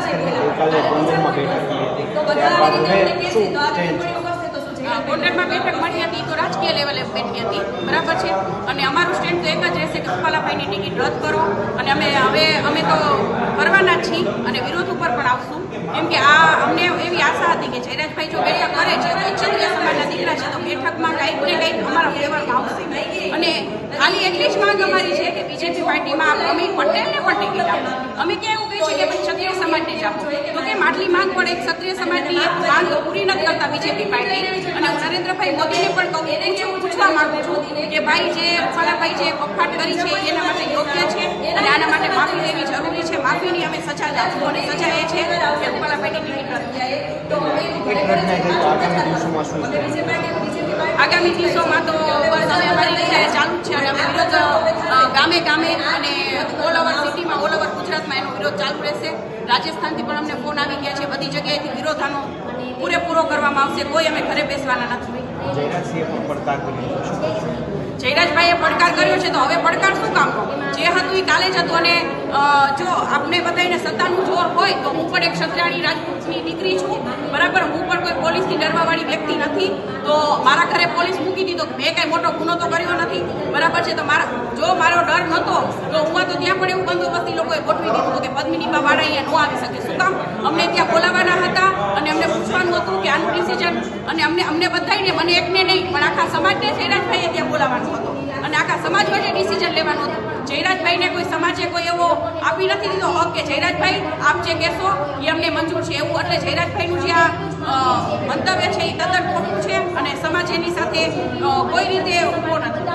ખાસ હતી તો રાજકીય લેવલે બેઠી હતી બરાબર છે અને અમારું સ્ટેન્ડ તો એક જ રહેશે કે ટિકિટ રદ કરો અને અમે હવે અમે તો કરવાના છીએ અને વિરોધ ઉપર પણ આવશું કેમ આ અમને એવી આશા હતી કે જયરાજભાઈ જો બેઠક કરે છે ક્ષત્રિય સમાજના દીકરા છે તો બેઠકમાં કંઈક ને કંઈક અમારા ફેવરમાં આવશે અને ખાલી એટલી જ માંગ અમારી છે કે બીજેપી પાર્ટીમાં પ્રવીણ પટેલને પણ ટિકિટ આપો. અમે ક્યાં એવું કહીએ છીએ કે ક્ષત્રિય સમાજને જ આપો. તો કેમ આટલી માંગ પડે? ક્ષત્રિય સમાજની એક માંગ પૂરી નથી કરતા બીજેપી પાર્ટી. અને નરેન્દ્રભાઈ મોદીને પણ કહું પૂછું પૂછવા માંગુ છું કે ભાઈ જે ફળાભાઈ જે કફાટ કરી છે એના માટે યોગ્ય છે? અને આના માટે માફી લેવી જરૂરી છે? માફીની અમે સજા લાગુ અને સજા એ છે કે ફળાભાઈની ટિકિટ રદ તો આગામી દિવસોમાં તો બસ અમે અમારી રીતે ચાલુ જ છે અને અમે વિરોધ અ, અને ઓલ ઓવર સિટીમાં ઓલ ઓવર ગુજરાતમાં એનો વિરોધ ચાલુ રહેશે. રાજસ્થાનથી પણ અમને ફોન આવી ગયા છે. બધી જગ્યાએથી વિરોધાનો પૂરેપૂરો કરવામાં આવશે. કોઈ અમે ઘરે બેસવાના નથી? જયરાજભાઈએ પડકાર કર્યો છે તો હવે પડકાર શું કામનો જે હતું એ કાલે જ હતું અને જો આપને બધાને સત્તાનું જોર હોય તો હું પણ એક ક્ષત્રાણી રાજપૂતની દીકરી છું. બરાબર? હું પણ કોઈ પોલીસથી ડરવાવાળી વ્યક્તિ નથી. તો મારા ઘરે પોલીસ મૂકી દીધો. મેં કાંઈ મોટો ગુનો તો કર્યો નથી. બરાબર છે? તો મારા જો મારો ડર નહોતો તો હું તો ત્યાં પણ એવું બંદોબસ્તી લોકોએ ગોઠવી દીધું કે પદ્મિનીબા વાળા અહીંયા ન આવી શકે. શું કામ? અમને ત્યાં બોલાવવાના હતા અને અમને પૂછવાનું હતું કે આનું ડિસિઝન અને અમને અમને બધાને મને એકને નહીં, પણ આખા સમાજને જયરાજભાઈએ ત્યાં બોલાવવાનું હતું. અને આખા સમાજ માટે ડિસિઝન લેવાનું હતું. જયરાજભાઈને કોઈ સમાજે કોઈ એવો આપી નથી દીધો હક કે જયરાજભાઈ, આપ જે કહેશો એ અમને મંજૂર છે એવું. એટલે જયરાજભાઈનું જે આ મંતવ્ય છે એ તદ્દન ખોટું છે અને સમાજ એની સાથે કોઈ રીતે ઊભો નથી.